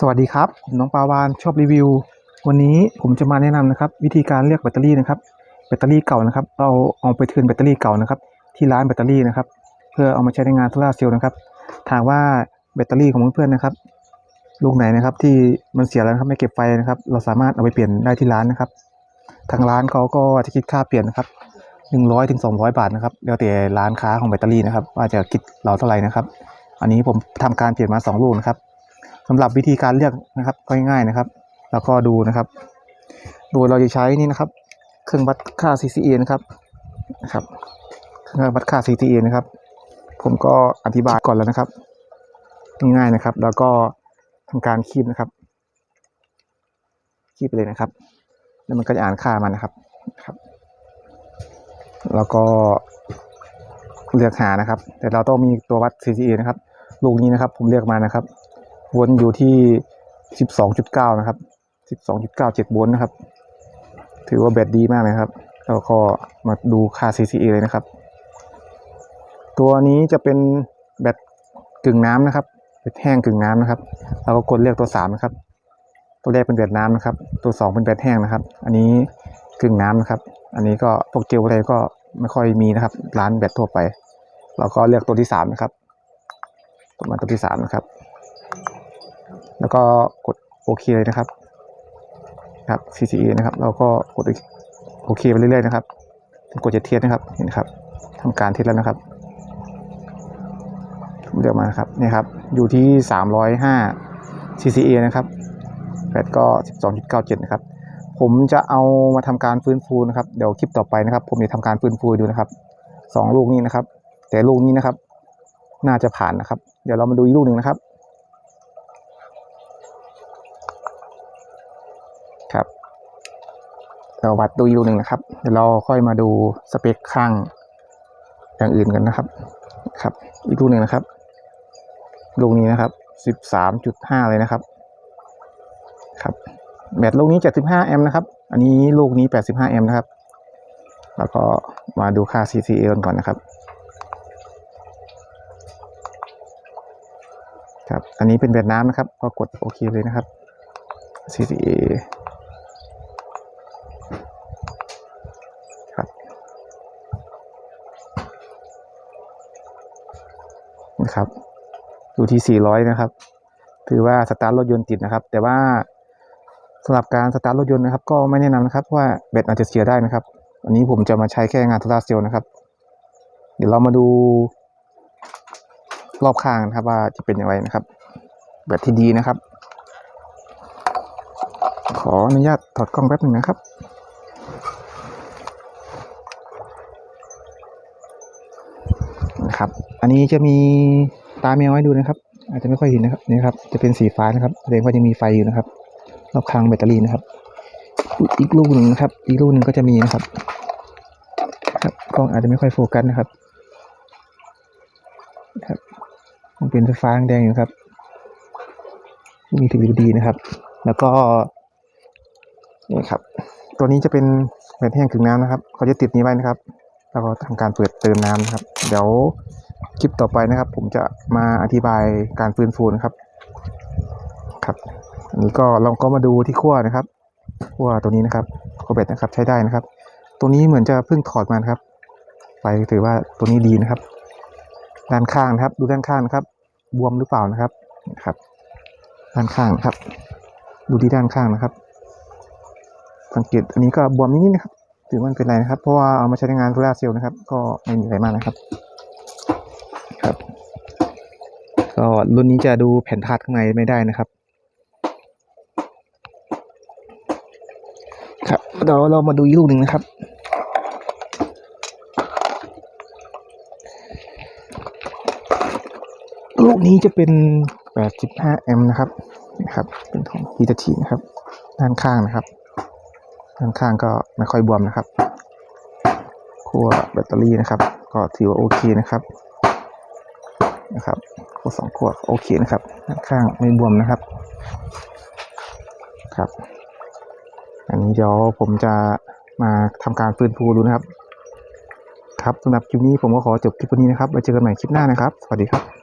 สวัสดีครับ ผมน้องปาวานชอบรีวิว วันนี้ผมจะมาแนะนำนะครับ วิธีการเลือกแบตเตอรี่นะครับ แบตเตอรี่เก่านะครับ เราเอาไปคืนแบตเตอรี่เก่านะครับ ที่ร้านแบตเตอรี่นะครับ เพื่อเอามาใช้ในงานโซลาร์เซลล์นะครับถามว่าแบตเตอรี่ของเพื่อนๆนะครับลูกไหนนะครับที่มันเสียแล้วครับไม่เก็บไฟนะครับ เราสามารถเอาไปเปลี่ยนได้ที่ร้านนะครับ ทางร้านเขาก็จะคิดค่าเปลี่ยนนะครับหนึ่งร้อยถึงสองร้อยบาทนะครับแล้วแต่ร้านค้าของแบตเตอรี่นะครับว่าจะคิดเราเท่าไหร่นะครับ อันนี้ผมทำการเปลี่ยนมาสองลูกนะครับ สำหรับวิธีการเลือกนะครับก็ง่ายๆนะครับ แล้วก็ดูนะครับ โดยเราจะใช้นี่นะครับ เครื่องวัดค่า CCA นะครับนะครับเครื่องวัดค่า CCA นะครับ ผมก็อธิบายก่อนแล้วนะครับ ง่ายๆนะครับ แล้วก็ทำการคีบนะครับคีบไปเลยนะครับ แล้วมันก็จะอ่านค่ามันนะครับครับ แล้วก็เลือกหานะครับ แต่เราต้องมีตัววัด CCA นะครับลูกนี้นะครับ ผมเลือกมานะครับ วนอยู่ที่12.9นะครับ12.97โวลต์นะครับ ถือว่าแบตดีมากเลยครับแล้วก็มาดูค่า CCA เลยนะครับ ตัวนี้จะเป็นแบตกึ่งน้ำนะครับแบตแห้งกึ่งน้ำนะครับเราก็กดเลือกตัว3นะครับ ตัวแรกเป็นแบตน้ำนะครับ ตัว2เป็นแบตแห้งนะครับ อันนี้กึ่งน้ำนะครับ อันนี้ก็พวกเจลอะไรก็ไม่ค่อยมีนะครับ ร้านแบตทั่วไป เราก็เลือกตัวที่3นะครับตัวมาตัวที่3นะครับ แล้วก็กดโอเคเลยนะครับครับ CCE นะครับเราก็กดโอเคไปเรื่อยๆนะครับกดจะเทียสนะครับเห็นครับทำการเทียสแล้วนะครับเลือกมาครับนี่ครับอยู่ที่ 305 CCA นะครับแบตก็ 12.97 นะครับ ผมจะเอามาทำการฟื้นฟูนะครับ เดี๋ยวคลิปต่อไปนะครับ ผมจะทำการฟื้นฟูดูนะครับสองลูกนี้นะครับ แต่ลูกนี้นะครับ น่าจะผ่านนะครับ เดี๋ยวเรามาดูอีกลูกหนึ่งนะครับ เราวัดดูอยู่หนึ่งนะครับ เดี๋ยวเราค่อยมาดูสเปคข้างอย่างอื่นกันนะครับ ครับ อีกลูกหนึ่งนะครับ ลูกนี้นะครับสิบสามจุดห้าเลยนะครับ ครับแบตลูกนี้เจ็ดสิบห้าแอมป์นะครับ อันนี้ลูกนี้แปดสิบห้าแอมป์นะครับ แล้วก็มาดูค่า CCA กันก่อนนะครับ ครับ อันนี้เป็นแบตน้ำนะครับ ก็กดโอเคเลยนะครับ CCA ครับ นะครับ อยู่ที่ 400 นะครับ ถือว่าสตาร์ทรถยนต์ติดนะครับ แต่ว่าสำหรับการสตาร์ทรถยนต์นะครับ ก็ไม่แนะนำนะครับเพราะว่าแบตอาจจะเสียได้นะครับ อันนี้ผมจะมาใช้แค่งานโซลาร์เซลล์นะครับ เดี๋ยวเรามาดูรอบข้างนะครับว่าจะเป็นอย่างไรนะครับ แบตที่ดีนะครับ ขออนุญาตถอดกล้องแป๊บหนึ่งนะครับ นะครับ อันนี้จะมีตาแมวให้ดูนะครับ อาจจะไม่ค่อยเห็นนะครับนี่ครับ จะเป็นสีฟ้านะครับแสดงว่ายังมีไฟอยู่นะครับรอบข้างแบตเตอรี่นะครับ อีกลูกหนึ่งนะครับ อีกลูกหนึ่งก็จะมีนะครับ ครับกล้องอาจจะไม่ค่อยโฟกัสนะครับครับมันเป็นไฟฟ้าแดงอยู่ครับ มีทีวีดีนะครับ แล้วก็นี่ครับ ตัวนี้จะเป็นแบตแห้งกึ่งน้ำนะครับ เขาจะติดนี้ไว้นะครับ แล้วก็ทำการเปิดเติมน้ำนะครับ เดี๋ยวคลิปต่อไปนะครับ ผมจะมาอธิบายการฟื้นฟูนะครับครับอันนี้ก็เราก็มาดูที่ขั้วนะครับขั้วตัวนี้นะครับขั้วแบตนะครับใช้ได้นะครับ ตัวนี้เหมือนจะเพิ่งถอดมาครับ ไปถือว่าตัวนี้ดีนะครับ ด้านข้างนะครับ ดูด้านข้างนะครับ บวมหรือเปล่านะครับนะครับ ด้านข้างครับ ดูที่ด้านข้างนะครับ สังเกตอันนี้ก็บวมนิดๆนะครับ ถือว่าเป็นไรนะครับ เพราะว่าเอามาใช้ในงานโซลาเซลล์นะครับ ก็ไม่มีอะไรมากนะครับ ครับ ก็รุ่นนี้จะดูแผ่นธาตุข้างในไม่ได้นะครับ ครับเดี๋ยวเรามาดูอีกลูกหนึ่งนะครับลูกนี้จะเป็น 85 แอมป์นะครับนะครับ เป็นของฮีตาชินะครับ ด้านข้างนะครับ ด้านข้างก็ไม่ค่อยบวมนะครับขั้วแบตเตอรี่นะครับ ก็ถือว่าโอเคนะครับนะครับขั้วสองขั้วโอเคนะครับ ด้านข้างไม่บวมนะครับครับ อันนี้เดี๋ยวผมจะมาทำการฟื้นฟูดูนะครับ ครับสำหรับคลิปนี้ผมก็ขอจบคลิปนี้นะครับไว้เจอกันใหม่คลิปหน้านะครับ สวัสดีครับ